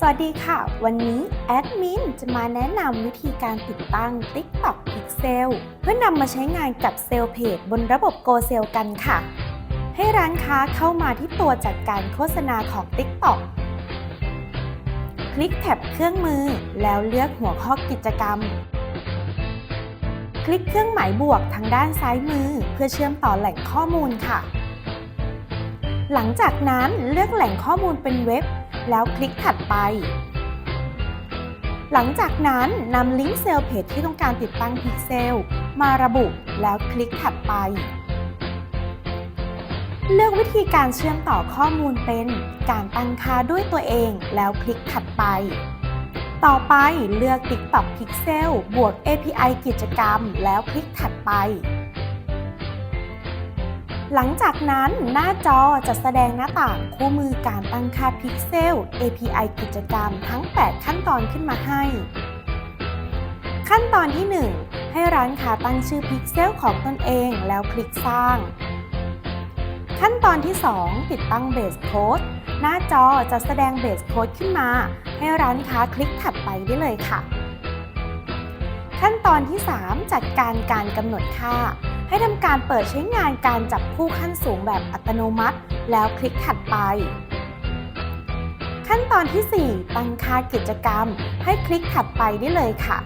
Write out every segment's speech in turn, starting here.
สวัสดีค่ะ วันนี้แอดมินจะมาแนะนำวิธีการติดตั้ง TikTok Pixel เพื่อนำมาใช้งานกับเซลล์เพจบนระบบ Go s e l กันค่ะ ให้ร้านค้าเข้ามาที่ตัวจัดการโฆษณาของ TikTok คลิกแท็บเครื่องมือแล้วเลือกหัวข้อกิจกรรม คลิกเครื่องหมายบวกทางด้านซ้ายมือเพื่อเชื่อมต่อแหล่งข้อมูลค่ะ หลังจากนั้นเลือกแหล่งข้อมูลเป็นเว็บ แล้วคลิกถัดไป หลังจากนั้นนำลิงก์เซลล์เพจที่ต้องการติดตั้งพิกเซลมาระบุแล้วคลิกถัดไป เลือกวิธีการเชื่อมต่อข้อมูลเป็นการตั้งค่าด้วยตัวเองแล้วคลิกถัดไป ต่อไปเลือก TikTok Pixel บวก API กิจกรรม แล้วคลิกถัดไป หลังจากนั้นหน้าจอจะแสดงหน้าต่างคู่มือการตั้งค่าพิกเซล API กิจกรรมทั้ง 8 ขั้นตอนขึ้นมาให้ ขั้นตอนที่ 1 ให้ร้านค้าตั้งชื่อพิกเซลของตนเองแล้วคลิกสร้าง ขั้นตอนที่ 2 ติดตั้งเบสโค้ดหน้าจอจะแสดงเบสโค้ดขึ้นมา ให้ร้านค้าคลิกถัดไปได้เลยค่ะ ขั้นตอนที่ 3 จัดการการกำหนดค่า ให้ทำการเปิดใช้งานการจับคู่ขั้นสูงแบบอัตโนมัติ แล้วคลิกถัดไป ขั้นตอนที่ 4 ตั้งค่ากิจกรรม ให้คลิกถัดไปได้เลยค่ะ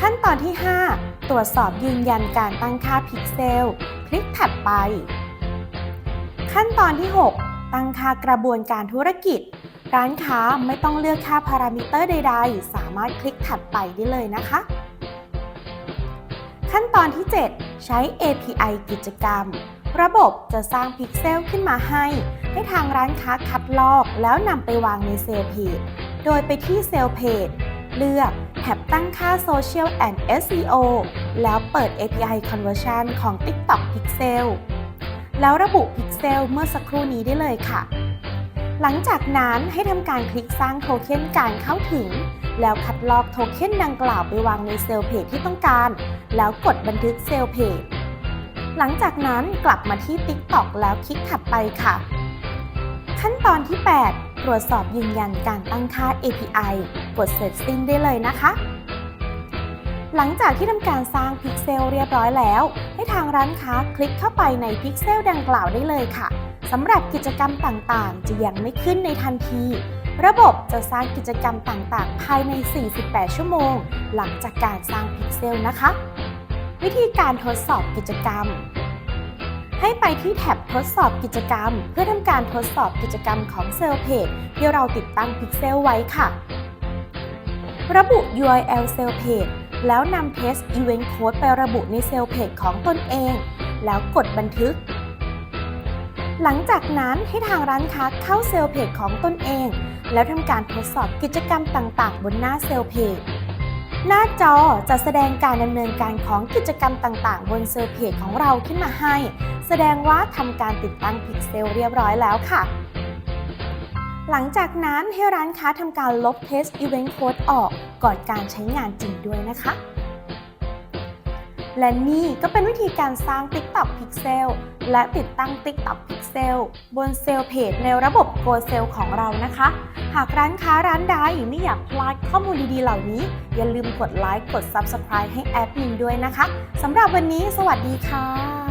ขั้นตอนที่ 5 ตรวจสอบยืนยันการตั้งค่าพิกเซล คลิกถัดไป ขั้นตอนที่ 6 ตั้งค่ากระบวนการธุรกิจ ร้านค้าไม่ต้องเลือกค่าพารามิเตอร์ใด ๆ สามารถคลิกถัดไปได้เลยนะคะ ขั้นตอนที่ 7 ใช้ API กิจกรรม ระบบจะสร้างพิกเซลขึ้นมาให้ ให้ทางร้านค้าคัดลอกแล้วนำไปวางในเซลเพจ โดยไปที่เซลเพจเลือกแท็บตั้งค่า Social and SEO แล้วเปิด API Conversion ของ TikTok Pixel แล้วระบุ Pixel เมื่อสักครู่นี้ได้เลยค่ะ หลังจากนั้นให้ทำการคลิกสร้างโทเค็นการเข้าถึง แล้วคัดลอกโทเค็นดังกล่าวไปวางในเซลล์เพจที่ต้องการ แล้วกดบันทึกเซลล์เพจ หลังจากนั้นกลับมาที่ TikTok แล้วคลิกถัดไปค่ะ ขั้นตอนที่ 8 ตรวจสอบยืนยันการตั้งค่า API กดเสร็จสิ้นได้เลยนะคะหลังจากที่ทำการสร้างพิกเซลเรียบร้อยแล้ว ให้ทางร้านค้าคลิกเข้าไปในพิกเซลดังกล่าวได้เลยค่ะ สำหรับกิจกรรมต่างๆ จะยังไม่ขึ้นในทันที ระบบจะสร้างกิจกรรมต่างๆ ภายใน 48 ชั่วโมง หลังจากการสร้างพิกเซลนะคะ วิธีการทดสอบกิจกรรม ให้ไปที่แท็บทดสอบกิจกรรม เพื่อทำการทดสอบกิจกรรมของเซลล์เพจที่เราติดตั้งพิกเซลไว้ค่ะ ระบุ URL เซลล์เพจแล้วนำ Test Event Code ไประบุในเซลล์เพจของตนเอง แล้วกดบันทึก หลังจากนั้นให้ทางร้านค้าเข้าเซลล์เพจของตนเอง แล้วทำการทดสอบกิจกรรมต่างๆ บนหน้าเซลล์เพจหน้าจอจะแสดงการดำเนินการของกิจกรรมต่างๆ บนเซลล์เพจของเราขึ้นมาให้ แสดงว่าทำการติดตั้งพิกเซลเรียบร้อยแล้วค่ะ หลังจากนั้นให้ร้านค้าทำการลบ Test Event Code ออกก่อนการใช้งานจริงด้วยนะคะ และนี่ก็เป็นวิธีการสร้าง TikTok Pixel และติดตั้ง TikTok Pixel บนเซลล์เพจในระบบ Go s e l ของเรานะคะ หากร้านค้าร้านใดไม่อยากพลาดข้อมูลดีๆเหล่านี้ อย่าลืมกดไลค์กด Subscribe ให้แอดมินด้วยนะคะสำหรับวันนี้สวัสดีค่ะ